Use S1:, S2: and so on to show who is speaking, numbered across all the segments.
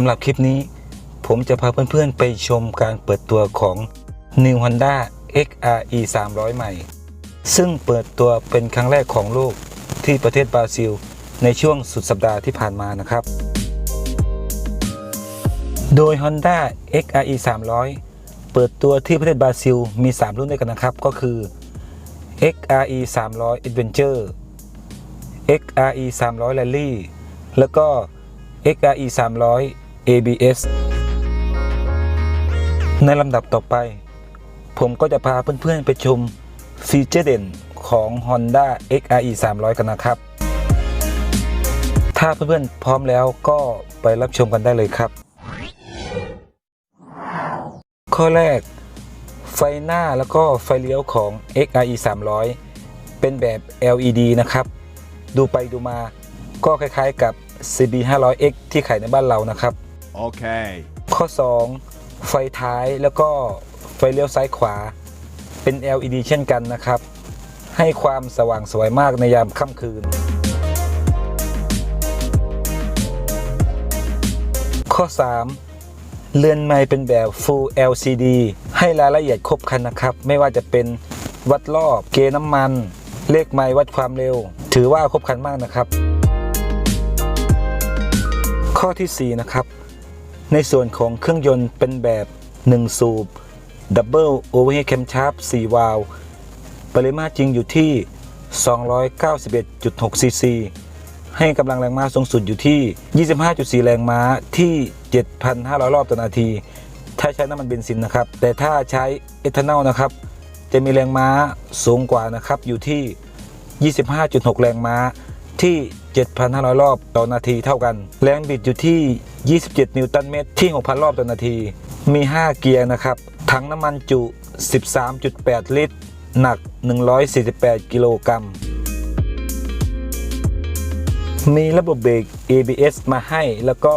S1: สำหรับคลิปนี้ ผมจะพาเพื่อนๆไปชมการเปิดตัวของ New Honda XRE 300 ใหม่ ซึ่งเปิดตัวเป็นครั้งแรกของโลกที่ประเทศบราซิล ในช่วงสุดสัปดาห์ที่ผ่านมานะครับ โดย Honda XRE 300 เปิดตัวที่ประเทศบราซิลมี 3 รุ่นด้วยกันนะครับ ก็คือ XRE 300 Adventure XRE 300 Rally แล้วก็ XRE 300 ABS ในลำดับต่อไป ผมก็จะพาเพื่อนๆไปชมฟีเจอร์เด่นของ Honda XRE 300 กันนะครับ ถ้าเพื่อนๆพร้อมแล้วก็ไปรับชมกันได้เลยครับ ข้อแรก ไฟหน้าแล้วก็ไฟเลี้ยวของ XRE 300 เป็นแบบ LED นะครับ ดูไปดูมาก็คล้ายๆกับ CB 500X ที่ขายในบ้านเรานะครับ
S2: Okay.
S1: ข้อ 2 ไฟท้ายแล้วก็ไฟเลี้ยวซ้ายขวา เป็น LED เช่นกันนะครับ ให้ความสว่างสวยมากในยามค่ำคืน ข้อ 3เรือนไม้เป็นแบบ Full LCD ให้รายละเอียดครบครันนะครับ ไม่ว่าจะเป็นวัดรอบ เกณฑ์น้ำมัน เลขไม้วัดความเร็ว ถือว่าครบครันมากนะครับ ข้อทีสี่4 นะครับ ในส่วนของเครื่องยนต์เป็นแบบ 1 สูบ Double Overhead Camshaft 4วาล์วปริมาตรจริงอยู่ที่ 291.6 ซีซี ให้กำลังแรงม้าสูงสุดอยู่ที่ 25.4 แรงม้าที่ 7,500 รอบต่อนาที ถ้าใช้น้ำมันเบนซินนะครับ แต่ถ้าใช้เอทานอลนะครับ จะมีแรงม้าสูงกว่านะครับ อยู่ที่ 25.6 แรงม้าที่ 7,500 รอบต่อนาทีเท่ากัน แรงบิดอยู่ที่ 27 นิวตันเมตร ที่ 6,000 รอบต่อนาที มี 5 เกียร์นะครับ ถังน้ำมันจุ 13.8 ลิตร หนัก 148 กิโลกรัม มีระบบเบรก ABS มาให้ แล้วก็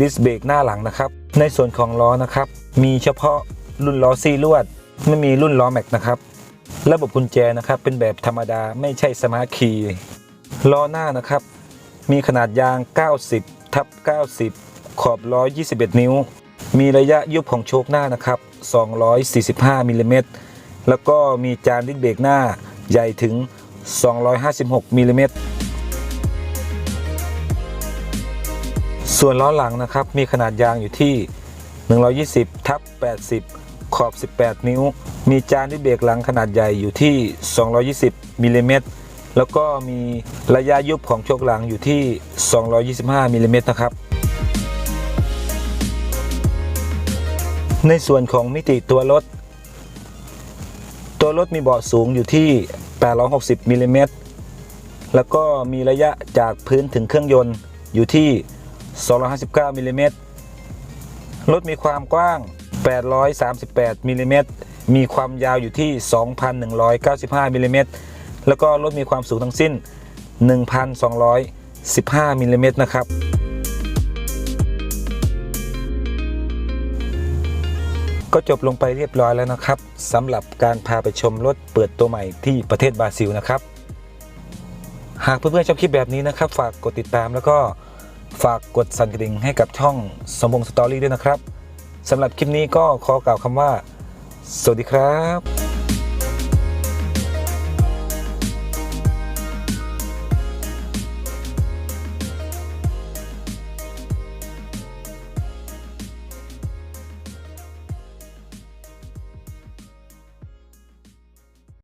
S1: ดิสเบรกหน้าหลังนะครับ ในส่วนของล้อนะครับ มีเฉพาะรุ่นล้อซีลวด ไม่มีรุ่นล้อแม็กนะครับ ระบบกุญแจนะครับเป็นแบบธรรมดาไม่ใช่สมาร์ทคีย์ล้อหน้านะครับ มีขนาดยาง 90ทับ90 ขอบ121 นิ้ว มีระยะยุบของโชคหน้านะครับ 245มิลลิเมตรแล้วก็มีจานดิสเบรกหน้าใหญ่ถึง 256มิลลิเมตรส่วนล้อหลังนะครับ มีขนาดยางอยู่ที่ 120ทับ80 ขอบ 18 นิ้ว มีจานที่เบรกหลังขนาดใหญ่อยู่ที่ 220มิลลิเมตรแล้วก็มีระยะยุบของโชคหลังอยู่ที่ 225มิลลิเมตรนะครับ ในส่วนของมิติตัวรถ ตัวรถมีเบาะสูงอยู่ที่ 860มิลลิเมตรแล้วก็มีระยะจากพื้นถึงเครื่องยนต์อยู่ที่ 259มิลลิเมตรรถมีความกว้าง 838มิลลิเมตรมีความยาวอยู่ที่ 2,195มิลลิเมตรแล้วก็รถมีความสูงทั้งสิ้น 1,215มิลลิเมตรนะครับ ก็จบลงไปเรียบร้อยแล้วนะครับสำหรับการพาไปชมรถเปิดตัวใหม่ที่ประเทศบราซิลนะครับ หากเพื่อนๆชอบคลิปแบบนี้นะครับ ฝากกดติดตามแล้วก็ฝากกดสั่นกระดิ่งให้กับช่องสมบงสตอรี่ด้วยนะครับสำหรับคลิปนี้ก็ขอกล่าวคำว่า สวัสดีครับ